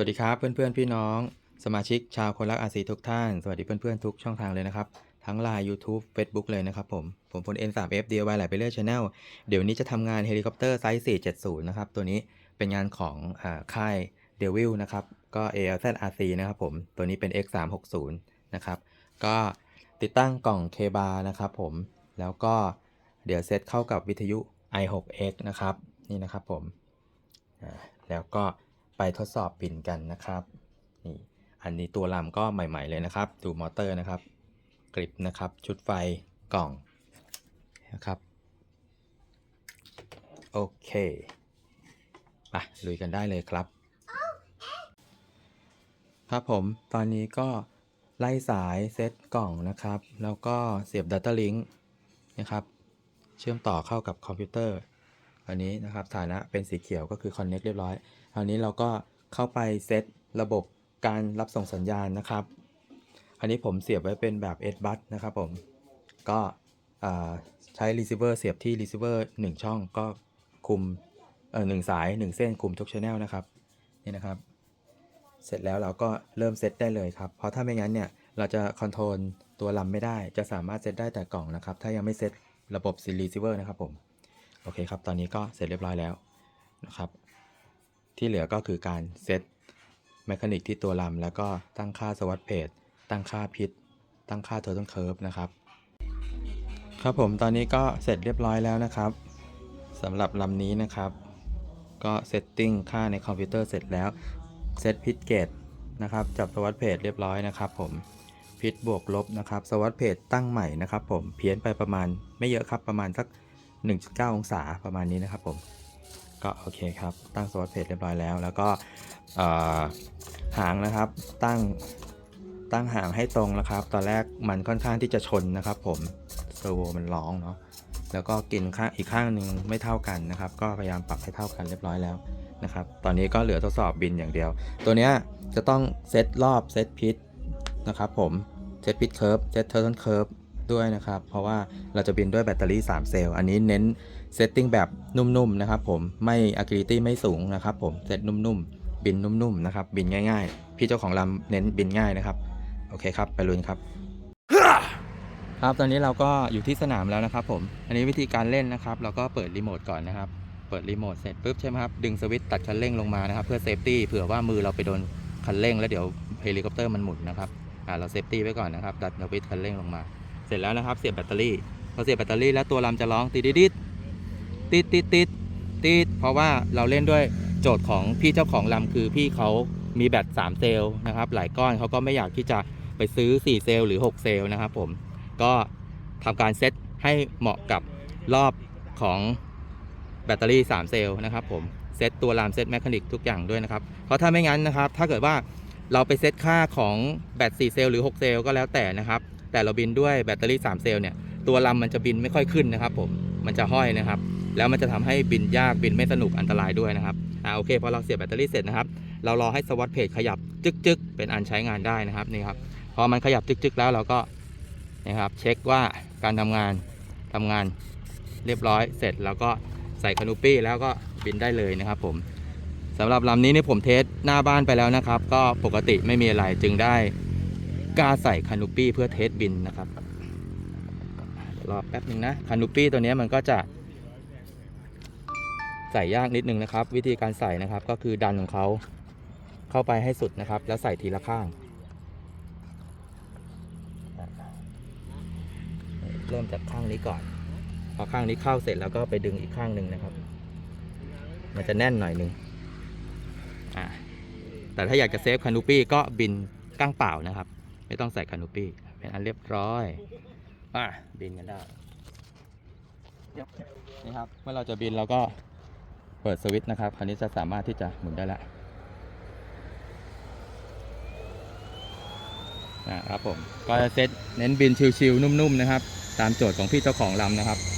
สวัสดีครับเพื่อนๆพี่น้อง สมาชิกชาวคนรักอาซีทุกท่าน สวัสดีเพื่อนๆทุกช่องทางเลยนะครับ ทั้ง Line YouTube Facebook เลยนะครับผม ผมพล N3F DIY หลายไปเรื่อย Channel เดี๋ยวนี้จะทำงานเฮลิคอปเตอร์ไซส์ 470 นะครับ ตัวนี้เป็นงานของค่าย Devil นะครับ ก็ ALZ RC นะครับผม ตัวนี้เป็น X360 นะครับ ก็ติดตั้งกล่องเคบานะครับผม แล้วก็เดี๋ยวเซตเข้ากับวิทยุ i6x นะครับ นี่นะครับผม แล้วก็ ไปทดสอบบินกันนะครับนี่อันนี้ตัวลำก็ใหม่ ๆ เลยนะครับ ดูมอเตอร์นะครับกริปนะครับชุดไฟกล่องนะครับโอเคไปลุยกันได้เลยครับ ครับผมตอนนี้ก็ไล่สายเซตกล่องนะครับ แล้วก็เสียบ Data Link นะครับ เชื่อมต่อเข้ากับคอมพิวเตอร์ อันนี้นะครับฐานะเป็นสีเขียวก็คือ Connect เรียบร้อยคราวนี้เราก็เข้าไปเซตระบบการรับส่งสัญญาณนะครับ อันนี้ผมเสียบไว้เป็นแบบ S bus นะครับผม ก็ใช้ receiver เสียบที่ receiver 1 ช่องก็คุมหนึ่งสาย 1 เส้นคุมทุก channel นะครับ นี่นะครับ เสร็จแล้วเราก็เริ่มเซตได้เลยครับ เพราะถ้าไม่งั้นเนี่ยเราจะคอนโทรลตัวลำไม่ได้ จะสามารถเซตได้แต่กล่องนะครับ ถ้ายังไม่เซตระบบ receiver นะครับผม อเคครับ ตอนนี้ก็เสร็จเรียบร้อยแล้วนะครับ ที่เหลือก็คือการเซตแมคานิกที่ตัวลำแล้วก็ตั้งค่าสวัสดเพจตั้งค่าพิษตั้งค่า total curve นะครับ ครับผมตอนนี้ก็เสร็จเรียบร้อยแล้วนะครับสำหรับลำนี้นะครับ ก็เซตติ้งค่าในคอมพิวเตอร์เสร็จแล้วเซตพิษเกตนะครับ จับสวัสดเพจเรียบร้อยนะครับผมพิษบวกลบนะครับสวัสดเพจตั้งใหม่นะครับผมเพี้ยนไปประมาณไม่เยอะครับประมาณสัก 1.9 องศาประมาณนี้นะครับผม ก็โอเคครับ ตั้งสวัสดเพจเรียบร้อยแล้ว แล้วก็หางนะครับตั้งตั้งหางให้ตรงนะครับ ตอนแรกมันค่อนข้างที่จะชนนะครับ ผมเซอร์โวมันร้องเนาะแล้วก็กินข้างอีกข้างหนึ่งไม่เท่ากันนะครับ ก็พยายามปรับให้เท่ากันเรียบร้อยแล้วนะครับ ตอนนี้ก็เหลือทดสอบบินอย่างเดียว ตัวเนี้ยจะต้องเซตรอบเซตพิษนะครับผมเซตพิษเคิร์ฟเซตเทอร์นเคิร์ฟ ด้วยนะครับ เพราะว่าเราจะบินด้วยแบตเตอรี่ 3 เซลล์ อันนี้เน้นเซตติ้งแบบนุ่มๆนะครับผม ไม่ Agility ไม่สูงนะครับผม เซตนุ่มๆ บินนุ่มๆนะครับ บินง่ายๆ พี่เจ้าของลำเน้นบินง่ายนะครับ โอเคครับ ไปลุยครับ ครับ ตอนนี้เราก็อยู่ที่สนามแล้วนะครับผม อันนี้วิธีการเล่นนะครับ เราก็เปิดรีโมทก่อนนะครับ เปิดรีโมทเสร็จปุ๊บใช่ไหมครับ ดึงสวิตช์ตัดคันเร่งลงมานะครับ เพื่อเซฟตี้เผื่อว่ามือเราไปโดนคันเร่ง แล้วเดี๋ยวเฮลิคอปเตอร์มันหมุนนะครับ อ่า เราเซฟตี้ไว้ก่อนนะครับตัดสวิตช์คันเร่งลงมา เสร็จแล้วนะครับ เสียบแบตเตอรี่พอเสียบแบตเตอรี่แล้วตัวลำจะร้องติดติดติดติดติดติดเพราะว่าเราเล่นด้วยโจทย์ของพี่เจ้าของลำคือพี่เขามีแบต3เซลล์นะครับหลายก้อนเขาก็ไม่อยากที่จะไปซื้อ 4 เซลล์หรือ 6 เซลล์นะครับผมก็ทำการเซตให้เหมาะกับรอบของแบตเตอรี่ 3 เซลล์นะครับผมเซตตัวรามเซตแมคานิกทุกอย่างด้วยนะครับ เพราะถ้าไม่งั้นนะครับ ถ้าเกิดว่าเราไปเซตค่าของแบต4เซลล์หรือ 6 เซลล์ก็แล้วแต่นะครับ แต่เราบินด้วยแบตเตอรี่ 3 เซลล์เนี่ยตัวลำมันจะบินไม่ค่อยขึ้นนะครับผมมันจะห้อยนะครับ แล้วมันจะทำให้บินยากบินไม่สนุกอันตรายด้วยนะครับอ่าโอเคพอเราเสียบแบตเตอรี่เสร็จนะครับเรารอให้สวัสดเพจขยับจึกๆ เป็นอันใช้งานได้นะครับนี่ครับพอมันขยับจึกๆ แล้วเราก็นะครับเช็คว่าการทำงานทำงานเรียบร้อยเสร็จแล้วก็ใส่คานูปี้แล้วก็บินได้เลยนะครับผมสำหรับลำนี้นี่ผมเทสหน้าบ้านไปแล้วนะครับ ก็ปกติไม่มีอะไรจึงได้ กาใส่คานูปี้เพื่อเทสบินนะครับรอแป๊บหนึ่งนะคานูปี้ตัวนี้มันก็จะใส่ยากนิดนึงนะครับ วิธีการใส่นะครับก็คือดันของเขาเข้าไปให้สุดนะครับ แล้วใส่ทีละข้าง เริ่มจากข้างนี้ก่อน พอข้างนี้เข้าเสร็จแล้วก็ไปดึงอีกข้างหนึ่งนะครับ มันจะแน่นหน่อยหนึงอ่าแต่ถ้าอยากจะเซฟคานูปี้ก็บินก้างเปล่านะครับ ไม่ต้องใส่คานูปี้เป็นอันเรียบร้อยอะบินกันได้นี่ครับเมื่อเราจะบินเราก็เปิดสวิตช์นะครับ คราวนี้จะสามารถที่จะหมุนได้แล้วนะครับผมก็จะเซตเน้นบินชิวๆนุ่มๆนะครับ ตามโจทย์ของพี่เจ้าของลำนะครับนะครับ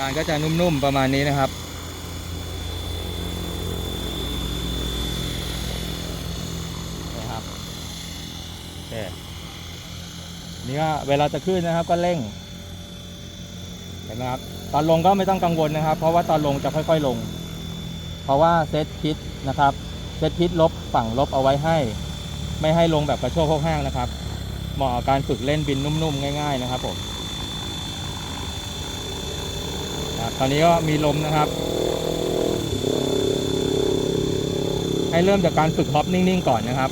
การก็จะนุ่มๆประมาณนี้นะครับ นะครับโอเคนี่ก็เวลาจะขึ้นนะครับก็เร่ง เห็นไหมครับ ตอนลงก็ไม่ต้องกังวลนะครับ เพราะว่าตอนลงจะค่อยๆลง เพราะว่าเซตพิษนะครับ เซตพิษลบฝั่งลบเอาไว้ให้ ไม่ให้ลงแบบกระโชกโคกห้างนะครับ เหมาะกับการฝึกเล่นบินนุ่มๆ ง่าย ๆ นะครับผมครับ ตอนนี้ก็มีลมนะครับ ให้เริ่มจากการฝึกฮอปนิ่ง ๆ ก่อนนะครับ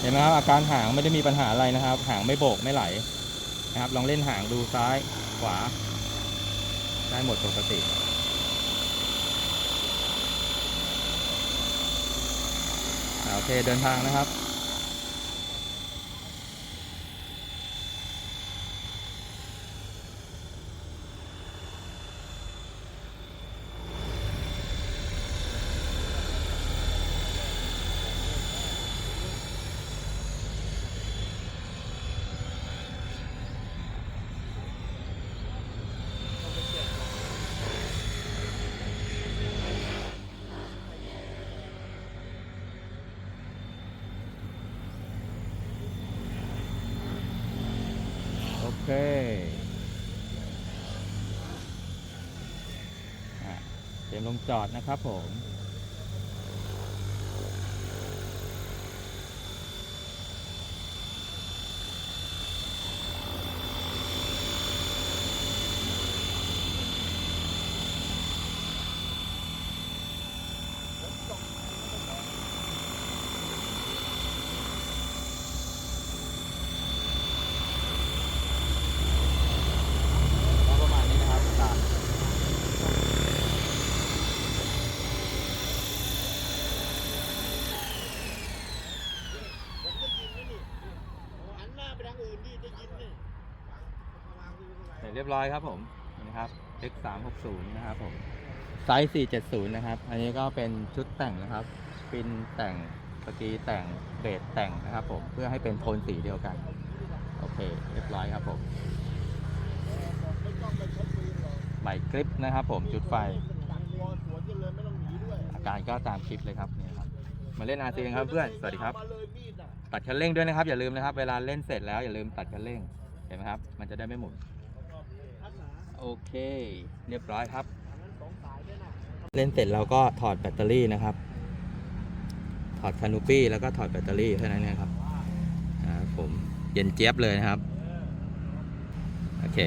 เห็นไหมครับ อาการหางไม่ได้มีปัญหาอะไรนะครับ หางไม่โบกไม่ไหลนะครับ ลองเล่นหางดูซ้ายขวา ได้หมดปกติโอเคเดินทางนะครับ โอเคอะ เตรียมลงจอดนะครับผม ก็ประมาณนี้นะครับตาม หันหน้าไปทางอื่นดิได้ยินนี่ เรียบร้อยครับผมนะครับ X 3 6 0 นะครับผมไซส์470 นะครับ อันนี้ก็เป็นชุดแต่งนะครับปินแต่งสกีแต่งเบสแต่งนะครับผมเพื่อให้เป็นโทนสีเดียวกัน โอเค เรียบร้อยครับผมใหม่คลิปนะครับผมจุดไฟ อาการก็ตามคลิปเลยครับนี่ครับมาเล่นอาเซียนครับเพื่อนสวัสดีครับ ตัดคันเร่งด้วยนะครับ อย่าลืมนะครับ เวลาเล่นเสร็จแล้วอย่าลืมตัดคันเร่งเห็นไหมครับ มันจะได้ไม่หมุน โอเค เรียบร้อยครับ เล่นเสร็จเราก็ถอดแบตเตอรี่นะครับ ถอดคานูปี้แล้วก็ถอดแบตเตอรี่แค่านั้นเองครับผมเย็นเจี๊ยบเลยนะครับ โอเค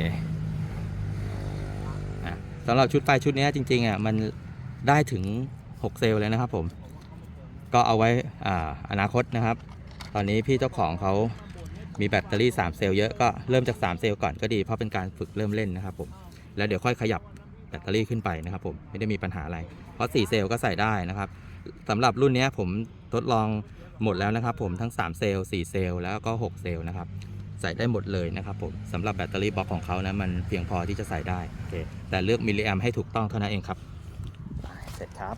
อสำหรับชุดไฟชุดนี้จริงๆอะมันได้ถึง 6 เซลล์เลยนะครับผม ก็เอาไว้ออนาคตนะครับ ตอนนี้พี่เจ้าของเขา มีแบตเตอรี่ 3 เซลล์เยอะก็เริ่มจาก 3 เซลล์ก่อนก็ดี เพราะเป็นการฝึกเริ่มเล่นนะครับผมแล้วเดี๋ยวค่อยขยับแบตเตอรี่ขึ้นไปนะครับผมไม่ได้มีปัญหาอะไร เพราะ 4 เซลล์ก็ใส่ได้นะครับสำหรับรุ่นเนี้ยผมทดลองหมดแล้วนะครับผมทั้ง 3 เซลล์4เซลล์แล้วก็ 6 เซลล์นะครับใส่ได้หมดเลยนะครับผมสำหรับแบตเตอรี่บล็อกของเขานะมันเพียงพอที่จะใส่ได้โอเคแต่เลือกมิลลิแอมให้ถูกต้องเท่านั้นเองครับเสร็จครับ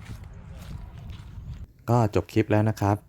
ก็จบคลิปแล้วนะครับ